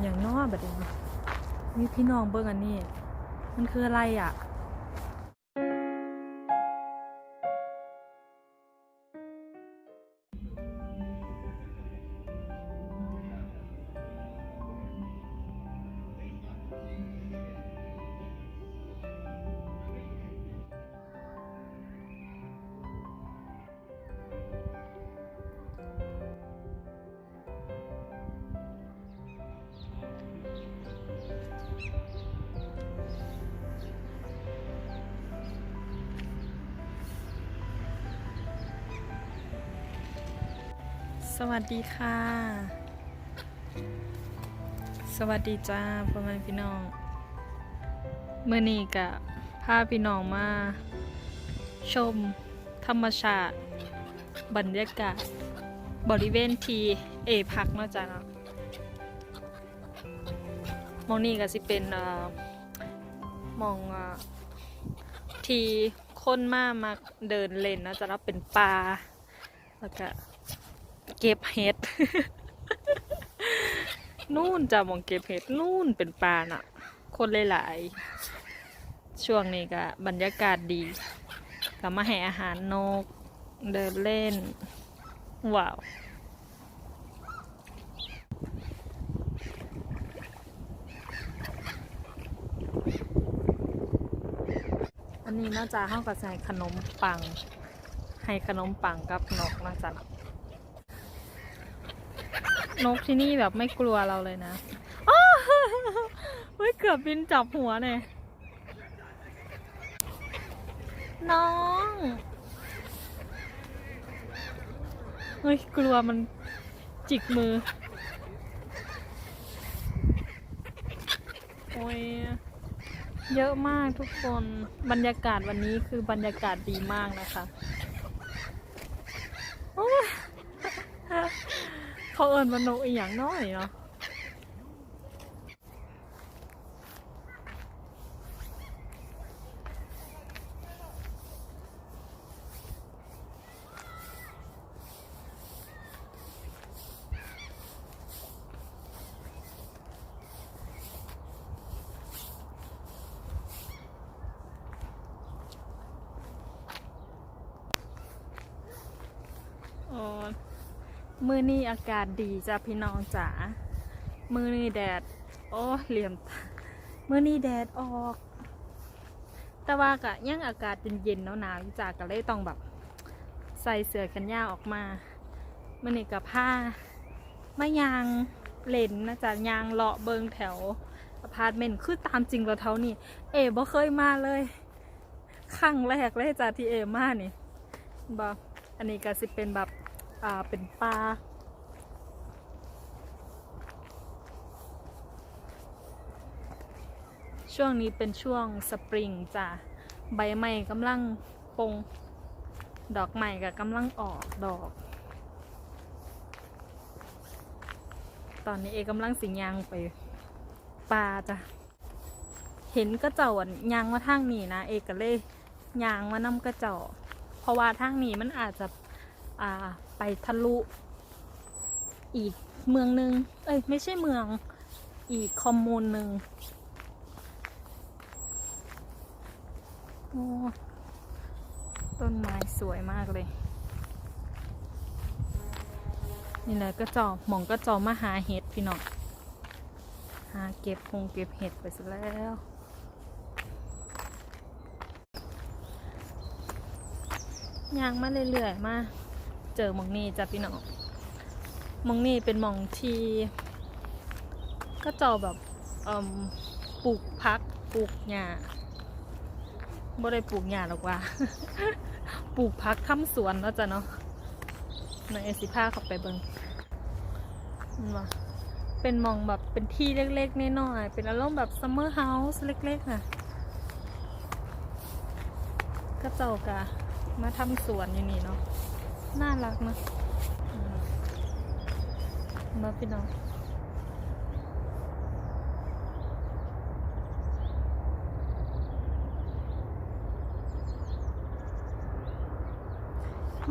อย่างนอแบบนี้มีพี่น้องเบิ่งอันนี้ มันคืออะไรอะ สวัสดีค่ะ สวัสดีจ้าพ่อแม่พี่น้องเมื่อนี้กะพาพี่น้องมา ชม ธรรมชาติ บรรยากาศ บริเวณทีเอพักเนาะจ้าเนาะมองนี่ก็สิเป็นเอ่อมองเอ่อที่คนมามาเดินเล่นเนาะจ้าเนาะเป็นป่าแล้วก็ เก็บเห็ด นู่นจะมองเก็บเห็ด นู่นเป็นปลาน่ะ คนหลายๆ ช่วงนี้ก็บรรยากาศดี ก็มาให้อาหารนก เดินเล่น ว้าวอันนี้น่าจะเข้ากับใส่ขนมปัง ให้ขนมปังกับนกน่าจะ นกที่นี่แบบไม่กลัวเราเลยนะอ้าวเฮ้ยเกือบบินจับหัวเนี่ย น้องเฮ้ยกลัวมันจิกมือ โอ้ย เยอะมากทุกคน บรรยากาศวันนี้คือบรรยากาศดีมากนะคะโอ้ย เขาเอิญมโนอีกอย่างน้อยเนาะ โอ้ มือนี่อากาศดีจ้ะพี่น้องจ๋า มือนี่แดด โอ้เหลี่ยม มือนี่แดดออก แต่ว่ากะยังอากาศเย็นๆหนาวๆจ้ะก็เลยต้องแบบ ใส่เสื้อกันยาวออกมา มือนี่กับผ้ามายางเลนนะจ๊ะยางเลาะเบิงแถวอพาร์ตเมนต์คือตามจริงแล้วเท่านี่เอ๋บ่เคยมาเลยครั้งแรกเลยจ้ะที่เอ๋มานี่บออันนี้ก็สิเป็นแบบ่าเป็นปลาช่วงนี้เป็นช่วงสปริงจ้ะใบไม้กำลังปงดอกใหม่ก็กำลังออกดอก ตอนนี้เอกำลังสิยางไปปลาจ้ะเห็นกระเจาอะยางมาทางนี้นะ เอกก็เลยยางมานำกระเจ้าเพราะว่าทางนี้มันอาจจะ อ่าไปทะลุอีกเมืองหนึ่งเอ้ยไม่ใช่เมืองอีกคอมมูนหนึ่งโอ้ต้นไม้สวยมากเลย นี่แหละก็จอหมองก็จอมาหาเห็ดพี่น้องหาเก็บคงเก็บเห็ดไปซะแล้วย่างมาเรื่อยๆมา เจอมองนี่จ้ะพี่น้องมองนี่เป็นมองที่ก็จอแบบปลูกพักปลูกหญ้าบ่ได้ปลูกหญ้าหรอกว่า ปลูกพักทำสวนแล้วจ้ะเนาะในเอสิพาเข้าไปเบิงมาเป็นมองแบบเป็นที่เล็กๆน้อยๆเป็นอารมณ์แบบซัมเมอร์เฮาส์เล็กๆน่ะก็เจ้ากะมาทำสวนอยู่นี่เนาะ น่ารักนะมาพี่น้อง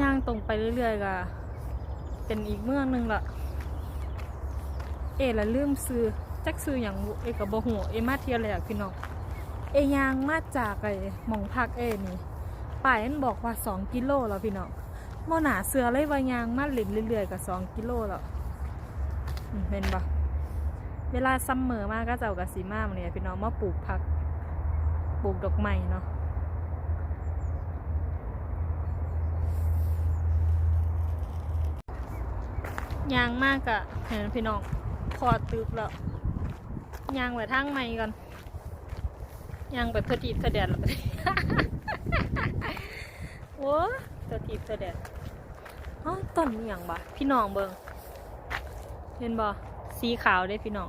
ย่างตรงไปเรื่อยๆก็เป็นอีกเมืองหนึ่งละเอละลืมซื้อจักซื้ออย่างเอกับบหัวเอมาเที่ยวแรกพี่น้องเอยางมาจากไอ้หมองพักเอนี่ป้ายมันบอกว่า 2 กิโลแล้วพี่น้อง บ่หนาเสือเลยว่ายางมาเล่นเรื่อยๆกับ2กิโลแล้วอืมเห็นปะเวลาซัมเมอร์มากก็เจ้ากับสีมาเนี่ยพี่น้องมาปลูกผัก ปลูกดอกไม้เนาะยางมากอะเห็นพี่น้องคอตึกแล้วยางไปทางใหม่ก่อนยางไปเพื่อทีเพื่อแดดแล้วโอ้ เพื่อทีบเพื่อแดดอ๋อต้นนี่อย่างบ่พี่น้องเบิงเห็นบ่สีขาวได้พี่น้อง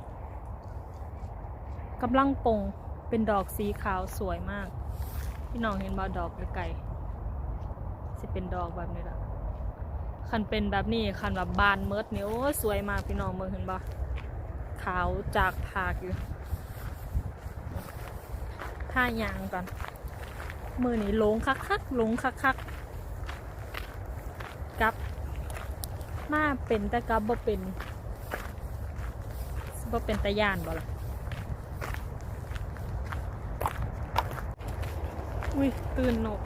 กำลังปงเป็นดอกสีขาวสวยมาก พี่น้องเห็นบ่ดอกไกลๆสิเป็นดอกแบบนี้ละคันเป็นแบบนี้คันแบบบานเมิดนี่โอ้สวยมากพี่น้องเมืองเห็นปะขาวจากผากอยู่ท่ายางก่อนมือนี่หลงคักคักหลงคักคัก กับ มาเป็นแต่กับบ่เป็นบ่เป็นตะยานบ่ล่ะอุ้ยตื่นนก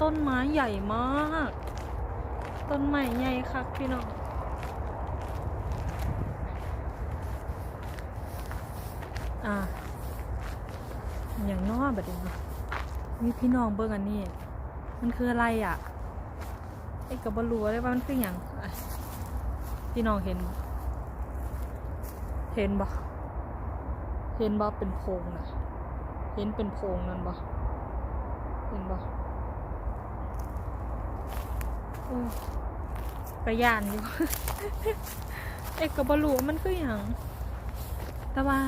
ต้นไม้ใหญ่มาก ต้นไม้ใหญ่คักพี่น้อง อ่าอย่างนอแบบนี้มีพี่น้องเบิ่งอันนี้ มันคืออะไรอะไอ้กับบรัวได้ว่ามันคืออย่างพี่น้องเห็นบ่เห็นบ่เห็นบ่เป็นโพรงนะเห็นเป็นโพรงนั่นบ่เห็นบ่อืมกระยานอยู่ เอกกับบรูว่ามันคืออย่างแต่ว่า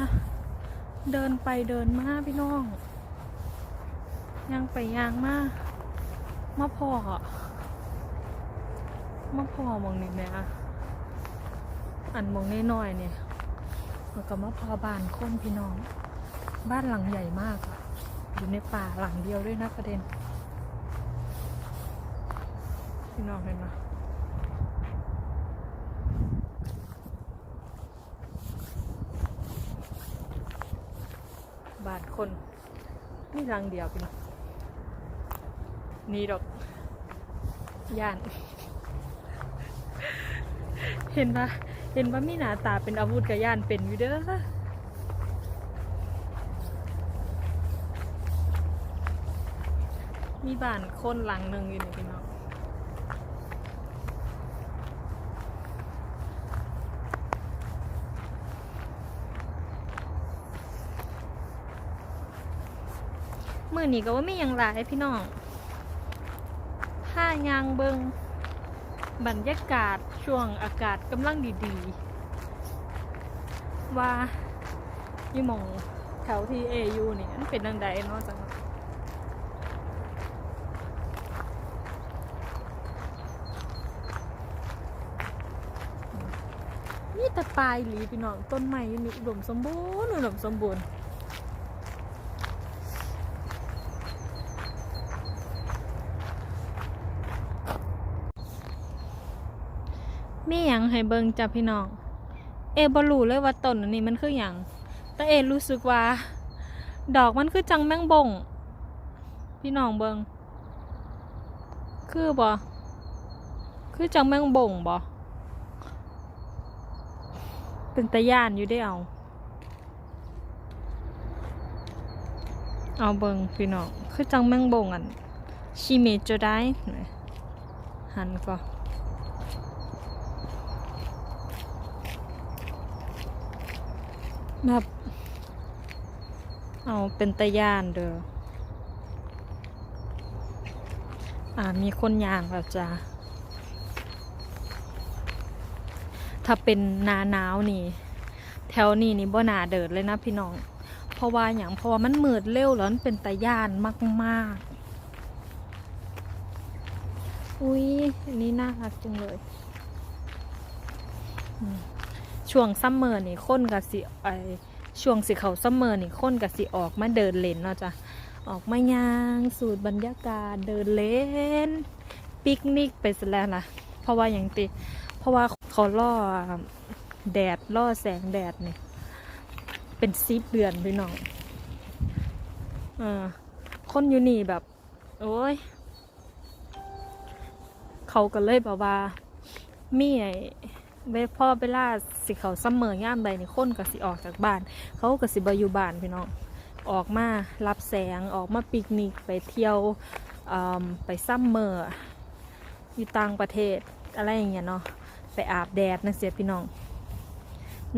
เดินไปเดินมาพี่น้องย่างไปย่างมามาพอมาพอมองนี่แหม่อะอันมองน้อยๆเนี่ยแล้วก็มาพอบ้านคนพี่น้อง บ้านหลังใหญ่มากอยู่ในป่าหลังเดียวด้วยนะประเด็น พี่น้องเห็นไหมบาท คนนี่รังเดียวพี่น้องนี่ดอกย่าน เห็นปะเห็นปะมีหนาตาเป็นอาวุธกับย่านเป็นอยู่เด้อมีบ้านคนหลังหนึ่งอยู่นี่พี่น้อง มือนี้ก็ว่าไม่ยังหลายพี่น้องถ้ายางเบิงบรรยากาศช่วงอากาศกำลังดีๆ ว่ายู่มองแถวที่เอยูนี่มันเป็นดังใดเนาะจังนี่แต่ปลายหลีพี่น้องต้นไม้ยู่นี่อุดมสมบูรณ์อุดมสมบูรณ์ มีหยัง ให้เบิ่งจ้ะพี่น้อง เอบรู้เลยว่าต้นอันนี้มันคือหยังแต่เอรู้สึกว่า ดอกมันคือจังแมงบงพี่น้องเบิงคือบ่คือจังแมงบงบ่เป็นตะย่านอยู่ได้เอา เอาเบิงพี่น้อง คือจังแมงบงอันชิเมโจได้หันก่อน แบบเอาเป็นตะยานเด้อ อ่ามีคนยางแล้วจ้าถ้าเป็นนาหนาวนี่ แถวนี้นี่บ่หนาเดิดเลยนะพี่น้อง เพราะว่าอย่างเพราะว่ามันมืดเร็วแล้วมันเป็นตะยานมากๆ อุ้ยอันนี้น่ารักจังเลยอืม ช่วงซัมเมอร์นี่คนก็สิไอช่วงสิเขาซัมเมอร์นี่คนก็สิออกมาเดินเล่นเนาะจ้ะออกมายางสูดบรรยากาศเดินเล่นปิกนิกไปซะแล้วนะเพราะว่าอย่างติเพราะว่าเขาล่อแดดล่อแสงแดดเนี่ยเป็นซิบเดือนพี่น้องเออคนอยู่นี่แบบ โอ้ย เขาก็เลยแบบว่ามีไอ เวพ่อเวลาสิเขาซัมเมอร์ย่ามใดนี่คนก็สิออกจากบ้าน เขาก็สิบอยู่บ้านพี่น้องออกมารับแสงออกมาปิกนิกไปเที่ยวไปซัมเมอร์อยู่ต่างประเทศอะไรอย่างเงี้ยเนาะไปอาบแดดนะเสียพี่น้อง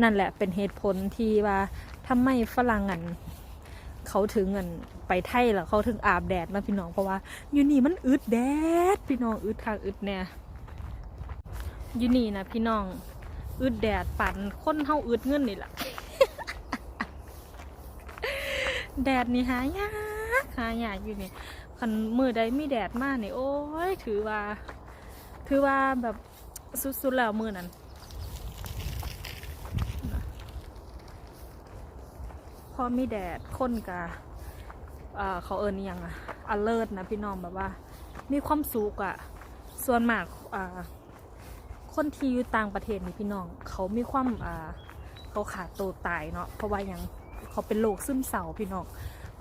นั่นแหละเป็นเหตุผลที่ว่าทำไมฝรั่งอันเขาถึงอันไปไทยแล้วเขาถึงอาบแดดนะพี่น้องเพราะว่าอยู่นี่มันอึดแดด พี่น้องอึดคักอึดแน่ อยู่นี่นะพี่น้อง อึดแดดปั่นคนเฮาอึดเงินนี่แหละแดดนี่หายากหายากอยู่นี่คันมือใดมีแดดมากนี่โอ้ยถือว่า ถือว่าแบบสุดๆแล้วมือนั้นพอมีแดดคนกะเขาเอิญอิหยังอะ alert นะพี่น้องแบบว่า มีความสุขอะส่วนมากอ่า คนที่อยู่ต่างประเทศนี่พี่น้อง เขามีความอ่าเขาขาดตัวตายเนาะเพราะว่ายังเขาเป็นโรคซึมเศร้าพี่น้อง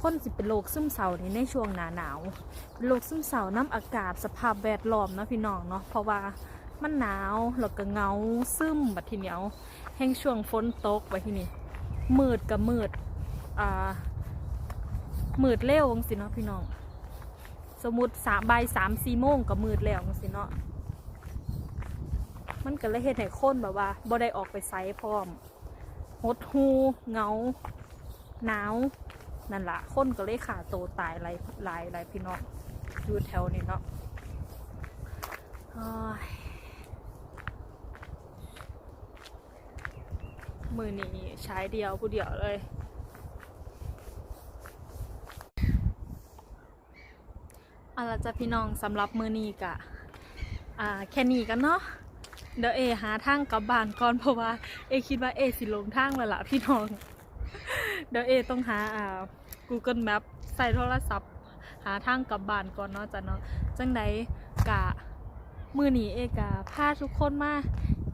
คนสิเป็นโรคซึมเศร้านี่ในช่วงหนาหนาวเป็นโรคซึมเศร้าน้ำอากาศสภาพแวดล้อมนะพี่น้องเนาะเพราะว่ามันหนาวแล้วก็เงาซึมบัดทีเดียวแห่งช่วงฝนตกไปที่นี่มืดกับมืดอ่ามืดเร็วงสิเนาะพี่น้อง สมมติสามใบายสามสี่โมงก็มืดแล้วงสิเนาะ มันก็เลยเฮ็ดให้คนแบบว่าบ่ได้ออกไปไซพร้อมหดหูเงาหนาวนั่นละคนก็เลยขาโตตายหลายหลายหลายพี่น้องอยู่แถวนี้เนาะมือนี้ใช้เดียวผู้เดียวเลย เอาละจ้ะพี่น้องสำหรับมือนี้กะ อ่าแค่นี้กันเนาะ เดี๋ยวเอหาทางกลับบ้านก่อนเพราะว่าเอคิดว่าเอสิลงทางแล้วล่ะพี่น้อง เดี๋ยวเอต้องหาอ่า Google Map ใส่โทรศัพท์ หาทางกลับบ้านก่อนเนาะจ้ะเนาะจังใดกะมือหนีเอกะพาทุกคนมา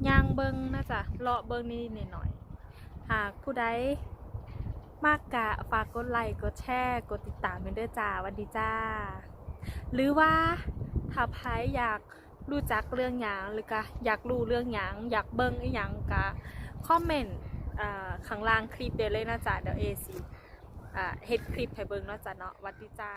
ย่างเบิงนะจ๊ะเลาะเบิงนิดหน่อย หากผู้ใดมากกะฝากกดไลค์กดแชร์กดติดตามเป็นด้อจ้าวันดีจ้า หรือว่าถ้าใครอยาก รู้จักเรื่องหยังหรือก็อยากรู้เรื่องหยังอยากเบิ่งอีหยังก็คอมเมนต์ข้างล่างคลิปเดยวเลยนะจ๊ะเดี๋ยวเอซีเฮ็ดคลิปให้เบิ่งเนาะจ๊ะเนาะวัดดีจ้า